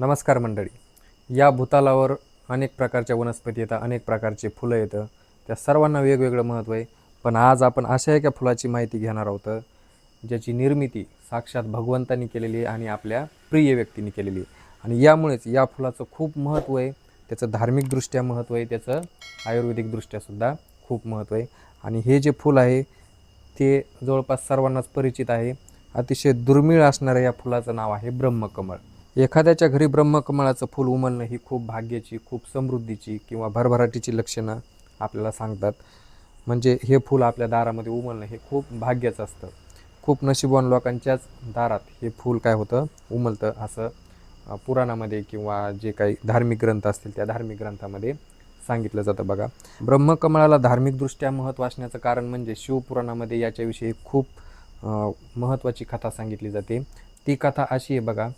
नमस्कार मंडळी. या भूतालावर अनेक प्रकारच्या वनस्पती येतात अनेक प्रकारचे फुलं येतं. त्या सर्वांना वेगवेगळं महत्त्व आहे. पण आज आपण अशा एका फुलाची माहिती घेणार आहोत ज्याची निर्मिती साक्षात भगवंतांनी केलेली आहे आणि आपल्या प्रिय व्यक्तींनी केलेली आहे. आणि यामुळेच या फुलाचं खूप महत्त्व आहे. त्याचं धार्मिकदृष्ट्या महत्त्व आहे. त्याचं आयुर्वेदिकदृष्ट्यासुद्धा खूप महत्त्व आहे. आणि हे जे फूल आहे ते जवळपास सर्वांनाच परिचित आहे. अतिशय दुर्मिळ असणाऱ्या या फुलाचं नाव आहे ब्रह्मकमळ. एखाद्याच्या घरी ब्रह्मकमळाचं फूल उमलणं ही खूप भाग्याची खूप समृद्धीची किंवा भरभराटीची लक्षणं आपल्याला सांगतात. म्हणजे हे फूल आपल्या दारामध्ये उमलणं हे खूप भाग्याचं असतं. खूप नशिबवान लोकांच्याच दारात हे फूल काय होतं? उमलतं असं पुराणामध्ये किंवा जे काही धार्मिक ग्रंथ असतील त्या धार्मिक ग्रंथामध्ये सांगितलं जातं बघा. ब्रह्मकमळाला धार्मिकदृष्ट्या महत्त्व असण्याचं कारण म्हणजे शिवपुराणामध्ये याच्याविषयी खूप महत्त्वाची कथा सांगितली जाते. ती कथा अशी आहे बघा.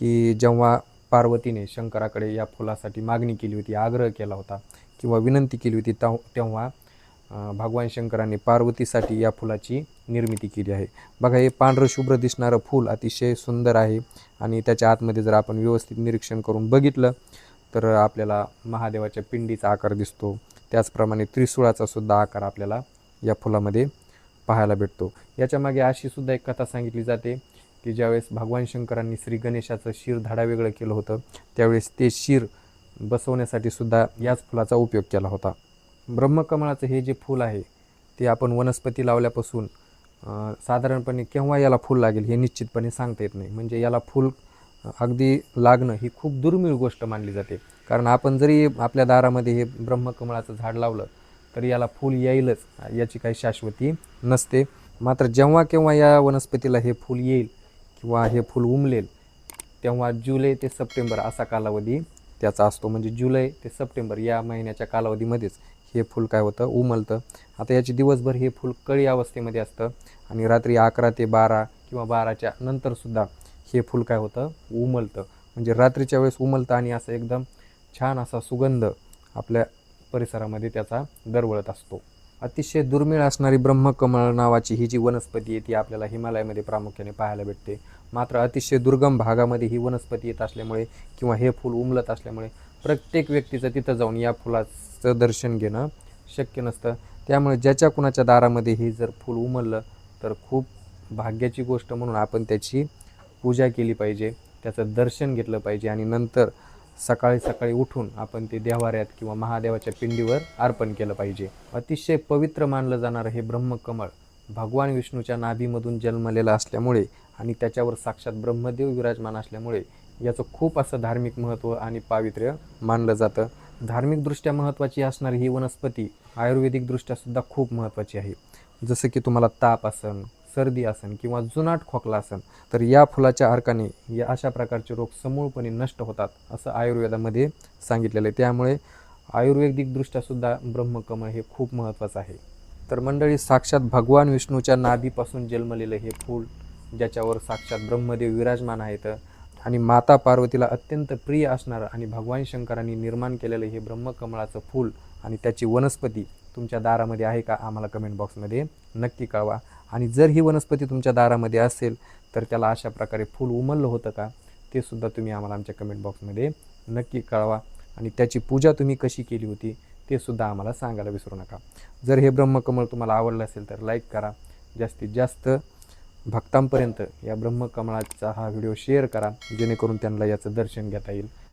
की जेव्हा पार्वतीने शंकराकडे या फुलासाठी मागणी केली होती आग्रह केला होता किंवा विनंती केली होती तेव्हा तेव्हा भगवान शंकराने पार्वतीसाठी या फुलाची निर्मिती केली आहे. बघा हे पांढरं शुभ्र दिसणारं फूल अतिशय सुंदर आहे आणि त्याच्या आतमध्ये जर आपण व्यवस्थित निरीक्षण करून बघितलं तर आपल्याला महादेवाच्या पिंडीचा आकार दिसतो. त्याचप्रमाणे त्रिसुळाचा सुद्धा आकार आपल्याला या फुलामध्ये पाहायला भेटतो. याच्यामागे अशी सुद्धा एक कथा सांगितली जाते की ज्यावेळेस भगवान शंकरांनी श्री गणेशाचं शिर धाडावेगळं केलं होतं त्यावेळेस ते शिर बसवण्यासाठी सुद्धा याच फुलाचा उपयोग केला होता. ब्रह्मकमळाचं हे जे फूल आहे ते आपण वनस्पती लावल्यापासून साधारणपणे केव्हा याला फूल लागेल हे निश्चितपणे सांगता येत नाही. म्हणजे याला फूल अगदी लागणं ही खूप दुर्मिळ गोष्ट मानली जाते. कारण आपण जरी आपल्या दारामध्ये हे ब्रह्मकमळाचं झाड लावलं तर याला फूल येईलच याची काही शाश्वती नसते. मात्र जेव्हा केव्हा या वनस्पतीला हे फूल येईल किंवा हे फूल उमलेल तेव्हा जुलै ते सप्टेंबर असा कालावधी त्याचा असतो. म्हणजे जुलै ते सप्टेंबर या महिन्याच्या कालावधीमध्येच हे फूल काय होतं? उमलतं. आता याची दिवसभर हे फूल कळी अवस्थेमध्ये असतं आणि रात्री अकरा ते बारा किंवा बाराच्या नंतरसुद्धा हे फूल काय होतं? उमलतं. म्हणजे रात्रीच्या वेळेस उमलतं आणि असं एकदम छान असा सुगंध आपल्या परिसरामध्ये त्याचा दरवळत असतो. अतिशय दुर्मिळ असणारी ब्रह्मकमळ नावाची ही जी वनस्पती आहे ती आपल्याला हिमालयामध्ये प्रामुख्याने पाहायला भेटते. मात्र अतिशय दुर्गम भागामध्ये ही वनस्पती येत असल्यामुळे किंवा हे फूल उमलत असल्यामुळे प्रत्येक व्यक्तीचं तिथं जाऊन या फुलाचं दर्शन घेणं शक्य नसतं. त्यामुळे ज्याच्या कुणाच्या दारामध्ये हे जर फूल उमललं तर खूप भाग्याची गोष्ट म्हणून आपण त्याची पूजा केली पाहिजे त्याचं दर्शन घेतलं पाहिजे आणि नंतर सकाळी सकाळी उठून आपण ते देवाऱ्यात किंवा महादेवाच्या पिंडीवर अर्पण केलं पाहिजे. अतिशय पवित्र मानलं जाणारं हे ब्रह्मकमळ भगवान विष्णूच्या नाभीमधून जन्मलेलं असल्यामुळे आणि त्याच्यावर साक्षात ब्रह्मदेव विराजमान असल्यामुळे याचं खूप असं धार्मिक महत्त्व आणि पावित्र्य मानलं जातं. धार्मिकदृष्ट्या महत्त्वाची असणारी ही वनस्पती आयुर्वेदिकदृष्ट्यासुद्धा खूप महत्त्वाची आहे. जसं की तुम्हाला ताप असन सर्दी असन किंवा जुनाट खोकला असन तर या फुलाच्या अर्काने या अशा प्रकारचे रोग समूळपणे नष्ट होतात असं आयुर्वेदामध्ये सांगितलेलं आहे. त्यामुळे आयुर्वेदिकदृष्ट्यासुद्धा ब्रह्मकमळ हे खूप महत्त्वाचं आहे. तर मंडळी साक्षात भगवान विष्णूच्या नाभीपासून जन्मलेलं हे फूल ज्याच्यावर साक्षात ब्रह्मदेव विराजमान आहेत आणि माता पार्वतीला अत्यंत प्रिय असणारं आणि भगवान शंकरांनी निर्माण केलेलं हे ब्रह्मकमळाचं फूल आणि त्याची वनस्पती तुमच्या दारामध्ये आहे का आम्हाला कमेंट बॉक्समध्ये नक्की कळवा. आणि जर ही वनस्पती तुमच्या दारामध्ये असेल तर त्याला अशा प्रकारे फूल उमललं होतं का ते सुद्धा तुम्ही आम्हाला आमच्या कमेंट बॉक्समध्ये नक्की कळवा. आणि त्याची पूजा तुम्ही कशी केली होती ते सुद्धा आम्हाला सांगायला विसरू नका. जर हे ब्रह्मकमळ तुम्हाला आवडलं असेल तर लाईक करा. जास्तीत जास्त भक्तांपर्यंत या ब्रह्मकमळाचा हा व्हिडिओ शेअर करा जेणेकरून त्यांना याचं दर्शन घेता येईल.